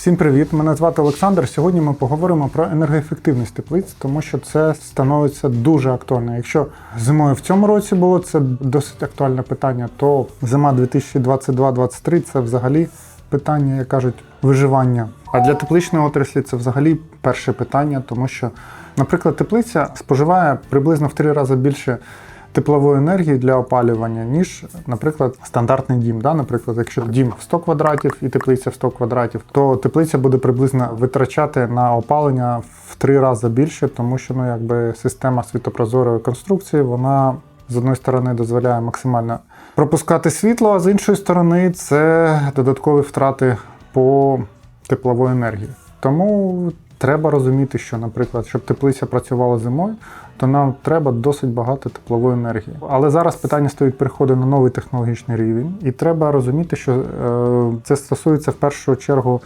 Всім привіт! Мене звати Олександр. Сьогодні ми поговоримо про енергоефективність теплиць, тому що це становиться дуже актуально. Якщо зимою в цьому році було це досить актуальне питання, то зима 2022-2023 це взагалі питання, як кажуть, виживання. А для тепличної отраслі це взагалі перше питання, тому що, наприклад, теплиця споживає приблизно в три рази більше теплової енергії для опалювання, ніж, наприклад, стандартний дім. Да? Наприклад, якщо дім в 100 квадратів і теплиця в 100 квадратів, то теплиця буде приблизно витрачати на опалення в три рази більше, тому що ну, якби система світопрозорої конструкції, вона з одної сторони дозволяє максимально пропускати світло, а з іншої сторони, це додаткові втрати по теплової енергії. Тому треба розуміти, що, наприклад, щоб теплиця працювала зимою, то нам треба досить багато теплової енергії. Але зараз питання стоїть переходу на новий технологічний рівень, і треба розуміти, що е, це стосується в першу чергу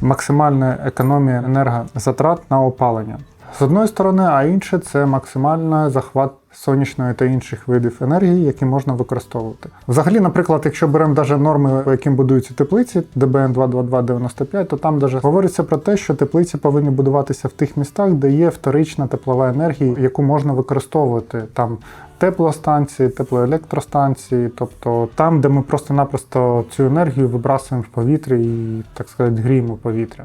максимальної економії енергозатрат на опалення. З одної сторони, а інше це максимальний захват сонячної та інших видів енергії, які можна використовувати. Взагалі, наприклад, якщо беремо даже норми, по яким будуються теплиці, ДБН 22295, то там даже говориться про те, що теплиці повинні будуватися в тих містах, де є вторична теплова енергія, яку можна використовувати там. Теплостанції, теплоелектростанції, тобто там, де ми просто-напросто цю енергію вибрасуємо в повітря і, так сказати, гріємо повітря.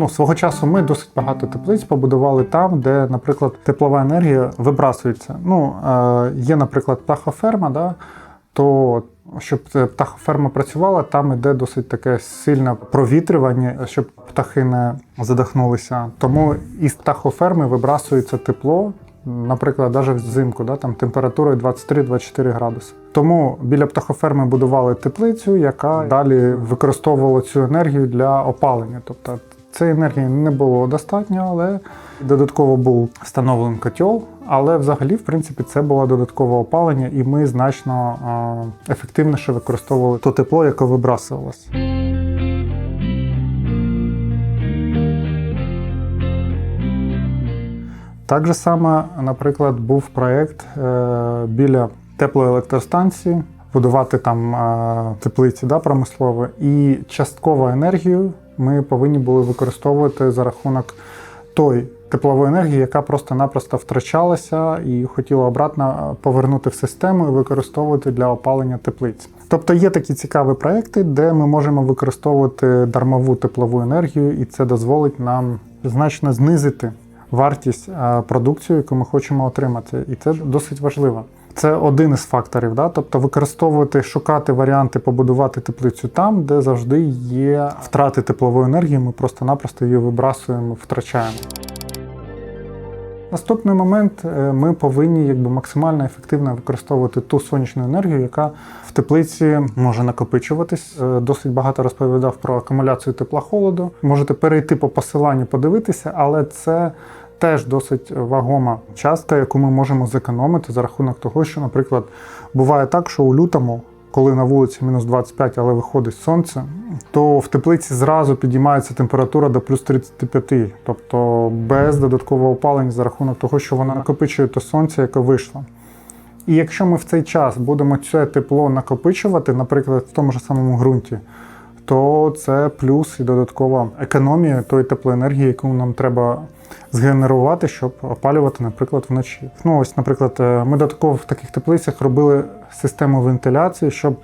Ну, свого часу ми досить багато теплиць побудували там, де, наприклад, теплова енергія вибрасується. Ну, е, є, наприклад, птахоферма, да, то щоб птахоферма працювала, там іде досить таке сильне провітрювання, щоб птахи не задихнулися. Тому із птахоферми вибрасується тепло. Наприклад, навіть взимку, да, там температурою 23-24 градуси. Тому біля птахоферми будували теплицю, яка далі використовувала цю енергію для опалення. Тобто Цієї енергії не було достатньо, але додатково був встановлений котел. Але взагалі, в принципі, це було додаткове опалення, і ми значно ефективніше використовували то тепло, яке вибрасувалось. Так же само, наприклад, був проєкт е, біля теплоелектростанції, будувати там е, теплиці да, промислові, і часткову енергію ми повинні були використовувати за рахунок той теплової енергії, яка просто-напросто втрачалася і хотіла обратно повернути в систему і використовувати для опалення теплиць. Тобто є такі цікаві проекти, де ми можемо використовувати дармову теплову енергію, і це дозволить нам значно знизити вартість продукції, яку ми хочемо отримати. І це досить важливо. Це один із факторів, да? тобто використовувати, шукати варіанти побудувати теплицю там, де завжди є втрати теплової енергії, ми просто-напросто її вибрасуємо, втрачаємо. Наступний момент е, ми повинні якби максимально ефективно використовувати ту сонячну енергію, яка в теплиці може накопичуватись. Е, Досить багато розповідав про акумуляцію тепла холоду. Можете перейти по посиланню, подивитися, але це теж досить вагома частка, яку ми можемо зекономити за рахунок того, що, наприклад, буває так, що у лютому. Коли на вулиці мінус 25, але виходить сонце, то в теплиці зразу підіймається температура до плюс 35, тобто без додаткового опалення за рахунок того, що вона накопичує то сонце, яке вийшло. І якщо ми в цей час будемо це тепло накопичувати, наприклад, в тому ж самому ґрунті, то це плюс і додаткова економія тої теплоенергії, яку нам треба згенерувати, щоб опалювати, наприклад, вночі. Ну ось, наприклад, е, ми додатково в таких теплицях робили систему вентиляції, щоб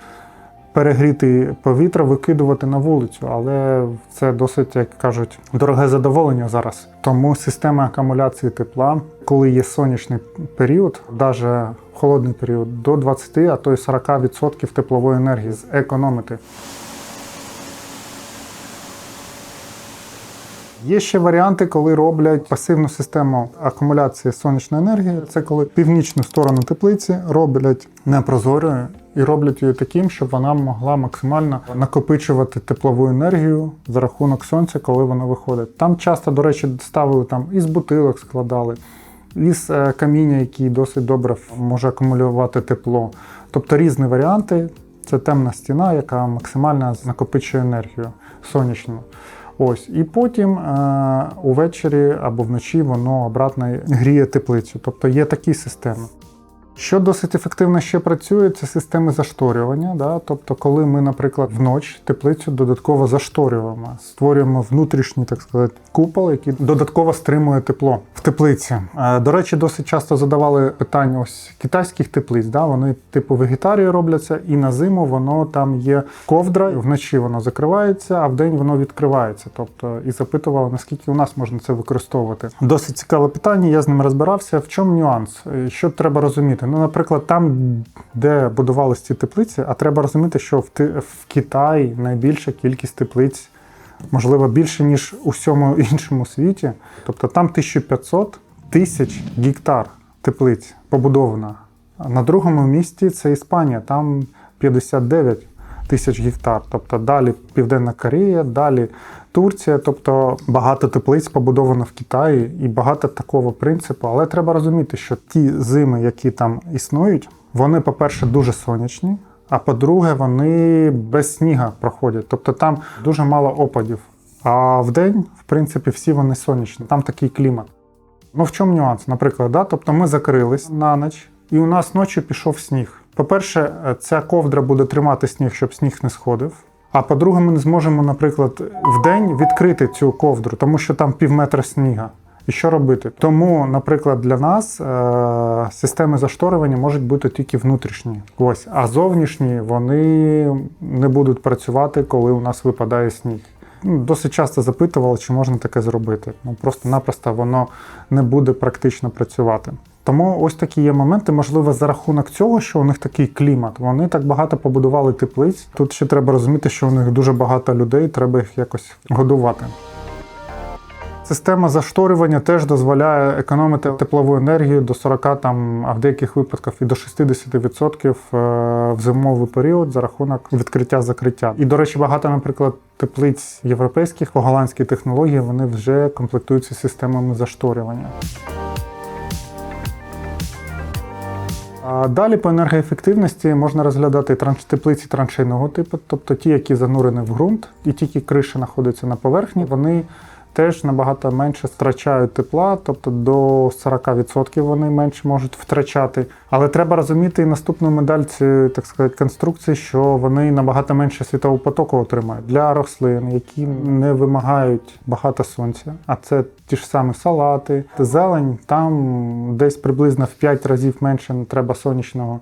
перегріти повітря, викидувати на вулицю, але це досить, як кажуть, дороге задоволення зараз. Тому система акумуляції тепла, коли є сонячний період, навіть холодний період, до 20, а то й 40% теплової енергії зекономити. Є ще варіанти, коли роблять пасивну систему акумуляції сонячної енергії. Це коли північну сторону теплиці роблять непрозорою і роблять її таким, щоб вона могла максимально накопичувати теплову енергію за рахунок сонця, коли воно виходить. Там часто, до речі, ставили там із бутилок складали. Із е, каміння, який досить добре може акумулювати тепло. Тобто різні варіанти. Це темна стіна, яка максимально накопичує енергію сонячну. Ось, І потім е, увечері або вночі воно обратно гріє теплицю. Тобто є такі системи. Що досить ефективно ще працює, це системи зашторювання. Да? Тобто, коли ми, наприклад, вночі теплицю додатково зашторюємо, створюємо внутрішній, так сказати, купол, який додатково стримує тепло в теплиці. Е, До речі, досить часто задавали питання ось китайських теплиць. Да? Вони типу вегетарії робляться, і на зиму воно там є ковдра, вночі воно закривається, а вдень воно відкривається. Тобто, і запитували, наскільки у нас можна це використовувати. Досить цікаве питання. Я з ним розбирався. В чому нюанс? Е, Що треба розуміти? Ну, наприклад, там, де будувалися ці теплиці, а треба розуміти, що в, в Китаї найбільша кількість теплиць, можливо, більше, ніж у всьому іншому світі. Тобто там 1500 тисяч гектар теплиць побудовано. На другому місці це Іспанія, там 59 тисяч гектар. Тобто далі Південна Корея, далі Турція, тобто багато теплиць побудовано в Китаї і багато такого принципу. Але треба розуміти, що ті зими, які там існують, вони, по-перше, дуже сонячні, а по-друге, вони без сніга проходять. Тобто там дуже мало опадів. А вдень, в принципі, всі вони сонячні. Там такий клімат. Ну в чому нюанс? Наприклад, да? тобто ми закрились на ніч, і у нас ночі пішов сніг. По-перше, ця ковдра буде тримати сніг, щоб сніг не сходив. А по-друге, ми не зможемо, наприклад, в день відкрити цю ковдру, тому що там пів метра сніга. І що робити? Тому, наприклад, для нас е- системи зашторювання можуть бути тільки внутрішні. Ось, а зовнішні вони не будуть працювати, коли у нас випадає сніг. Ну, Досить часто запитували, чи можна таке зробити. Ну просто-напросто воно не буде практично працювати. Тому ось такі є моменти. Можливо, за рахунок цього, що у них такий клімат, вони так багато побудували теплиць. Тут ще треба розуміти, що у них дуже багато людей, треба їх якось годувати. Система зашторювання теж дозволяє економити теплову енергію до 40, там, а в деяких випадках і до 60% е, в зимовий період за рахунок відкриття закриття. І, до речі, багато, наприклад, теплиць європейських по голландській технології вони вже комплектуються системами зашторювання. Далі по енергоефективності можна розглядати теплиці траншейного типу, тобто ті, які занурені в ґрунт, і тільки криша знаходиться на поверхні, вони теж набагато менше втрачають тепла, тобто до 40% вони менше можуть втрачати. Але треба розуміти і наступну медаль цієї, так сказати, конструкції, що вони набагато менше світового потоку отримають для рослин, які не вимагають багато сонця. А це ті ж самі салати, зелень, там десь приблизно в 5 разів менше треба сонячного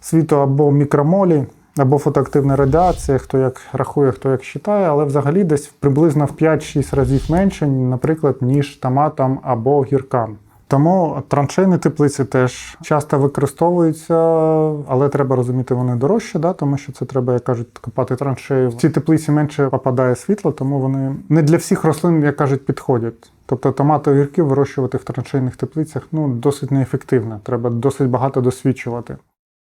світу або мікромолі. Або фотоактивна радіація, хто як рахує, хто як вважає, але взагалі десь приблизно в 5-6 разів менше, наприклад, ніж томатам або гіркам. Тому траншейні теплиці теж часто використовуються, але треба розуміти, вони дорожчі, да? тому що це треба, як кажуть, копати траншеї. В ці теплиці менше попадає світло, тому вони не для всіх рослин, як кажуть, підходять. Тобто томати огірки вирощувати в траншейних теплицях ну, досить неефективно. Треба досить багато досвідчувати.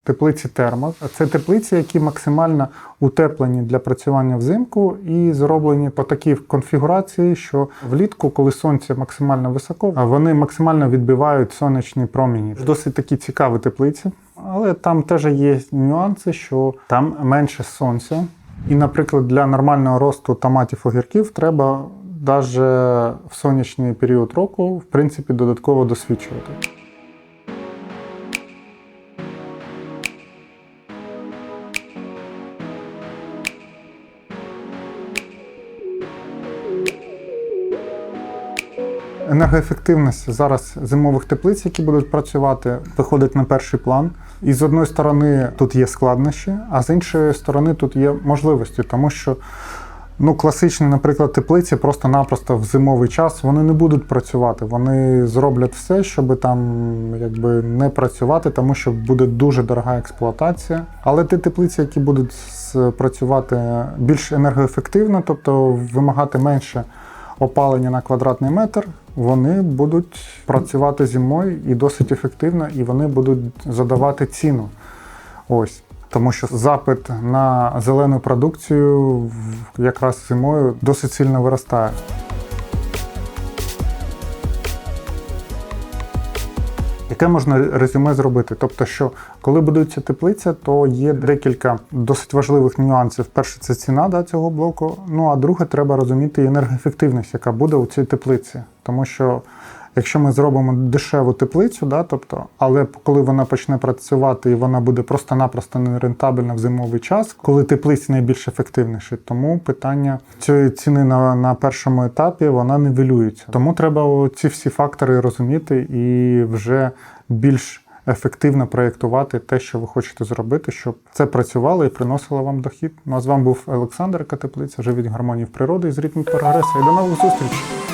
Теплиці термо. Це теплиці, які максимально утеплені для працювання взимку і зроблені по такій конфігурації, що влітку, коли сонце максимально високо, вони максимально відбивають сонячні промені. Досить такі цікаві теплиці, але там теж є нюанси, що там менше сонця. І, наприклад, для нормального росту томатів огірків треба навіть в сонячний період року, в принципі, додатково досвідчувати. Енергоефективність зараз зимових теплиць, які будуть працювати, виходить на перший план. І з одної сторони тут є складнощі, а з іншої сторони тут є можливості, тому що ну, класичні, наприклад, теплиці просто-напросто в зимовий час вони не будуть працювати. Вони зроблять все, щоб там якби не працювати, тому що буде дуже дорога експлуатація. Але ті теплиці, які будуть працювати більш енергоефективно, тобто вимагати менше опалення на квадратний метр, вони будуть працювати зимою і досить ефективно, і вони будуть задавати ціну. Ось. Тому що запит на зелену продукцію якраз зимою досить сильно виростає. Яке можна резюме зробити? Тобто, що коли будується теплиця, то є декілька досить важливих нюансів. Перше, це ціна да, цього блоку. Ну а друге, треба розуміти енергоефективність, яка буде у цій теплиці. Тому що Якщо ми зробимо дешеву теплицю, да, тобто, але коли вона почне працювати і вона буде просто-напросто нерентабельна в зимовий час, коли теплиці найбільш ефективніші, тому питання цієї ціни на, на першому етапі вона нивелюється. Тому треба ці всі фактори розуміти і вже більш ефективно проєктувати те, що ви хочете зробити, щоб це працювало і приносило вам дохід. Ну а з вами був Олександр Катеплиця, живіть гармонії в природі з ритму прогресу. І до нових зустрічей!